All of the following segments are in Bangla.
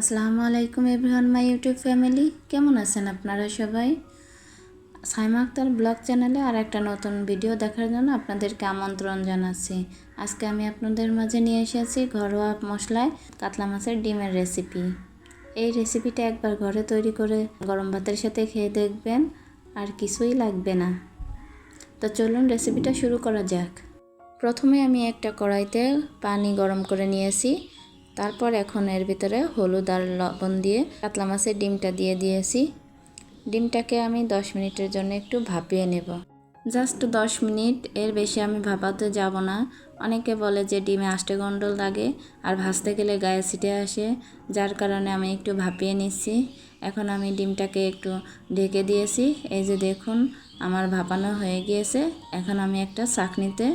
আসসালামু আলাইকুম এভরিওয়ান, মাই ইউটিউব ফ্যামিলি। কেমন আছেন আপনারা সবাই? সাইমা আক্তার ব্লগ চ্যানেলে আর একটা নতুন ভিডিও দেখার জন্য আপনাদেরকে আমন্ত্রণ জানাচ্ছি। আজকে আমি আপনাদের মাঝে নিয়ে এসেছি ঘরোয়া মশলায় কাতলা মাছের ডিমের রেসিপি। এই রেসিপিটা একবার ঘরে তৈরি করে গরম ভাতের সাথে খেয়ে দেখবেন, আর কিছুই লাগবে না। তো চলুন রেসিপিটা শুরু করা যাক। প্রথমে আমি একটা কড়াইতে পানি গরম করে নিয়েছি। তারপর এখন এর ভিতরে হলুদ আর লবণ দিয়ে কাতলা মাছের ডিমটা দিয়ে দিয়েছি। ডিমটাকে আমি দশ মিনিটের জন্য একটু ভাপিয়ে নেব। জাস্ট দশ মিনিট, এর বেশি আমি ভাপাতে যাব না। অনেকে বলে যে ডিমে আষ্টে গন্ডল লাগে আর ভাজতে গেলে গায়ে ছিটে আসে, যার কারণে আমি একটু ভাপিয়ে নিচ্ছি। এখন আমি ডিমটাকে একটু ঢেকে দিয়েছি। এই যে দেখুন, আমার ভাপানো হয়ে গিয়েছে। এখন আমি একটা চাকনিতে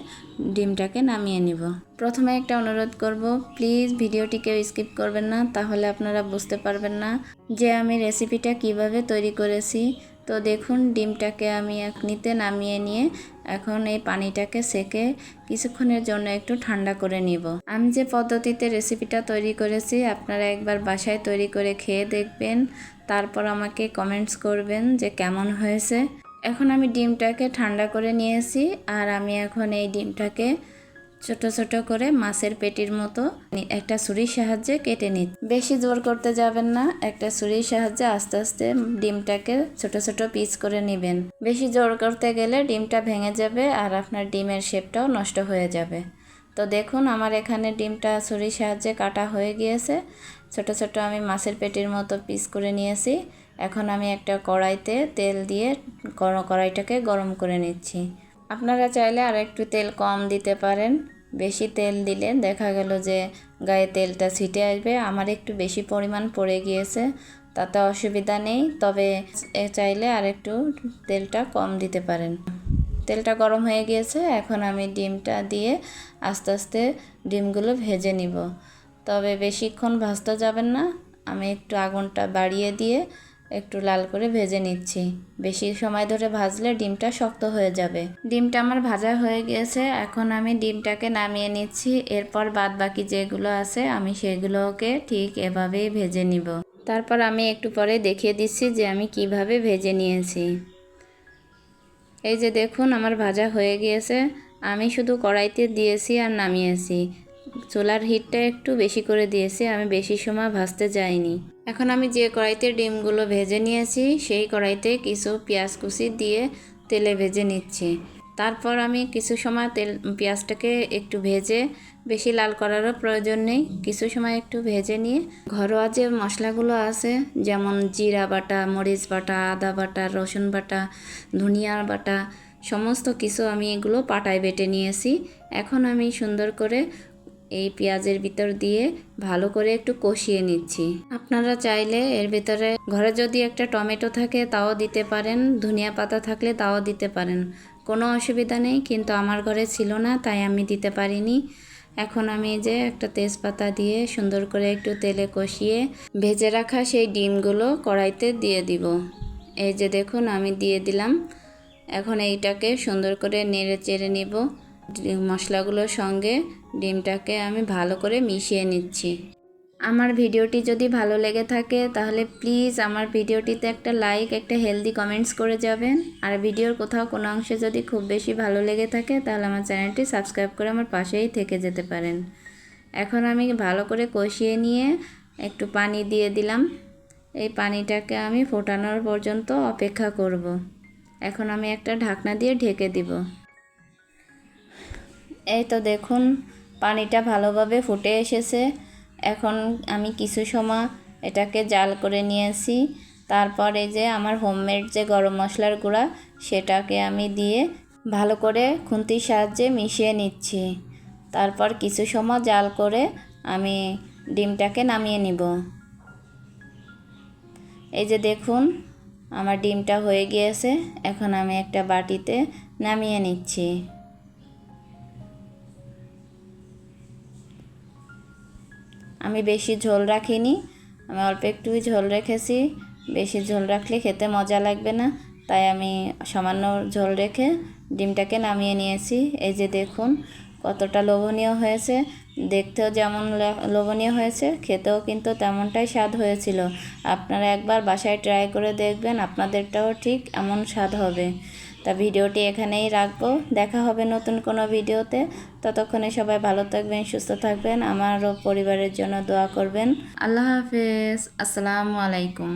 ডিমটাকে নামিয়ে নিব। প্রথমে একটা অনুরোধ করব, প্লিজ ভিডিওটি কেউ স্কিপ করবেন না, তাহলে আপনারা বুঝতে পারবেন না যে আমি রেসিপিটা কীভাবে তৈরি করেছি। তো দেখুন, ডিমটাকে আমি একনিতে নামিয়ে নিয়ে এখন এই পানিটাকে সেকে কিছুক্ষণের জন্য একটু ঠান্ডা করে নিব। আমি যে পদ্ধতিতে রেসিপিটা তৈরি করেছি, আপনারা একবার বাসায় তৈরি করে খেয়ে দেখবেন। তারপর আমাকে কমেন্টস করবেন যে কেমন হয়েছে। এখন আমি ডিমটাকে ঠান্ডা করে নিয়েছি আর আমি এখন এই ডিমটাকে ছোট ছোট করে মাছের পেটির মতো একটা ছুরির সাহায্যে কেটে নিই বেশি জোর করতে যাবেন না, একটা ছুরির সাহায্যে আস্তে আস্তে ডিমটাকে ছোট ছোট পিস করে নেবেন। বেশি জোর করতে গেলে ডিমটা ভেঙে যাবে আর আপনার ডিমের শেপটাও নষ্ট হয়ে যাবে। তো দেখুন, আমার এখানে ডিমটা ছুরির সাহায্যে কাটা হয়ে গিয়েছে। ছোট ছোট আমি মাছের পেটির মতো পিস করে নিয়েছি। এখন আমি একটা কড়াইতে তেল দিয়ে কড়াইটাকে গরম করে নিচ্ছি। আপনারা চাইলে আর একটু তেল কম দিতে পারেন। বেশি তেল দিলে দেখা গেল যে গায়ে তেলটা ছিটে আসবে। আমার একটু বেশি পরিমাণ পড়ে গিয়েছে, তাতে অসুবিধা নেই। তবে চাইলে আর একটু তেলটা কম দিতে পারেন। তেলটা গরম হয়ে গিয়েছে, এখন আমি ডিমটা দিয়ে আস্তে আস্তে ডিমগুলো ভেজে নিব। তবে বেশিক্ষণ ভাজতে যাবেন না। আমি একটু আগুনটা বাড়িয়ে দিয়ে একটু লাল করে ভেজে নিচ্ছি। বেশি সময় ধরে ভাজলে ডিমটা শক্ত হয়ে যাবে। ডিমটা আমার ভাজা হয়ে গেছে, এখন আমি ডিমটাকে নামিয়ে নিচ্ছি। এরপর বাদ বাকি যেগুলো আছে, আমি সেগুলোকে ঠিক এভাবেই ভেজে নিব। তারপর আমি একটু পরে দেখিয়ে দিচ্ছি যে আমি কীভাবে ভেজে নিয়েছি। এই যে দেখুন, আমার ভাজা হয়ে গিয়েছে। আমি শুধু কড়াইতে দিয়েছি আর নামিয়েছি। চুলার হিটটা একটু বেশি করে দিয়েছি, আমি বেশি সময় ভাজতে যাইনি। এখন আমি যে কড়াইতে ডিমগুলো ভেজে নিয়েছি, সেই কড়াইতে কিছু পেঁয়াজ কুচি দিয়ে তেলে ভেজে নিচ্ছি। তারপর আমি কিছু সময় তেল, পেঁয়াজটাকে একটু ভেজে, বেশি লাল করারও প্রয়োজন নেই। কিছু সময় একটু ভেজে নিয়ে, ঘরোয়া যে মশলাগুলো আছে, যেমন জিরা বাটা, মরিচ বাটা, আদা বাটা, রসুন বাটা, ধনিয়া বাটা, সমস্ত কিছু আমি এগুলো পাটায় বেটে নিয়েছি। এখন আমি সুন্দর করে এই পেঁয়াজের ভিতর দিয়ে ভালো করে একটু কষিয়ে নিচ্ছি। আপনারা চাইলে এর ভিতরে ঘরে যদি একটা টমেটো থাকে তাও দিতে পারেন, ধনিয়া পাতা থাকলে তাও দিতে পারেন। কোনো অসুবিধা নেই, কিন্তু আমার ঘরে ছিল না, তাই আমি দিতে পারিনি। এখন আমি যে একটা তেজপাতা দিয়ে সুন্দর করে একটু তেলে কষিয়ে ভেজে রাখা সেই ডিমগুলো কড়াইতে দিয়ে দিব। এই যে দেখুন, আমি দিয়ে দিলাম। এখন এইটাকে সুন্দর করে নেড়ে চেড়ে নিব। মশলাগুলোর সঙ্গে ডিমটাকে আমি ভালো করে মিশিয়ে নিচ্ছি। আমার ভিডিওটি যদি ভালো লেগে থাকে, তাহলে প্লিজ আমার ভিডিওটিতে একটা লাইক, একটা হেলদি কমেন্টস করে যাবেন। আর ভিডিওর কোথাও কোনো অংশে যদি খুব বেশি ভালো লেগে থাকে, তাহলে আমার চ্যানেলটি সাবস্ক্রাইব করে আমার পাশেই থেকে যেতে পারেন। এখন আমি ভালো করে কষিয়ে নিয়ে একটু পানি দিয়ে দিলাম। এই পানিটাকে আমি ফোটানোর পর্যন্ত অপেক্ষা করব। এখন আমি একটা ঢাকনা দিয়ে ঢেকে দিব। এই তো দেখুন, পানিটা ভালোভাবে ফুটে এসেছে। এখন আমি কিছু সময় এটাকে জাল করে নিয়েছি। তারপরে যে আমার হোমমেড যে গরম মশলার গুঁড়া, সেটাকে আমি দিয়ে ভালো করে খুন্তির সাহায্যে মিশিয়ে নিচ্ছি। তারপর কিছু সময় জাল করে আমি ডিমটাকে নামিয়ে নিব। এই যে দেখুন, আমার ডিমটা হয়ে গিয়েছে। এখন আমি একটা বাটিতে নামিয়ে নিচ্ছি। আমি বেশি ঝোল রাখিনি। আমি অল্প একটুই ঝোল রেখেছি। বেশি ঝোল রাখলে খেতে মজা লাগবে না। তাই আমি সামান্য ঝোল রেখে ডিমটাকে নামিয়ে নিয়েছি। এই যে দেখুন, কতটা লোভনীয় হয়েছে। দেখতেও যেমন লোভনীয় হয়েছে, খেতেও কিন্তু তেমনটাই স্বাদ হয়েছিল। আপনারা একবার বাসায় ট্রাই করে দেখবেন, আপনাদেরটাও ঠিক এমন স্বাদ হবে। তা ভিডিওটি এখানেই রাখব। দেখা হবে নতুন কোনো ভিডিওতে। ততক্ষণে সবাই ভালো থাকবেন, সুস্থ থাকবেন। আমারও পরিবারের জন্য দোয়া করবেন। আল্লাহ হাফেজ। আসসালামু আলাইকুম।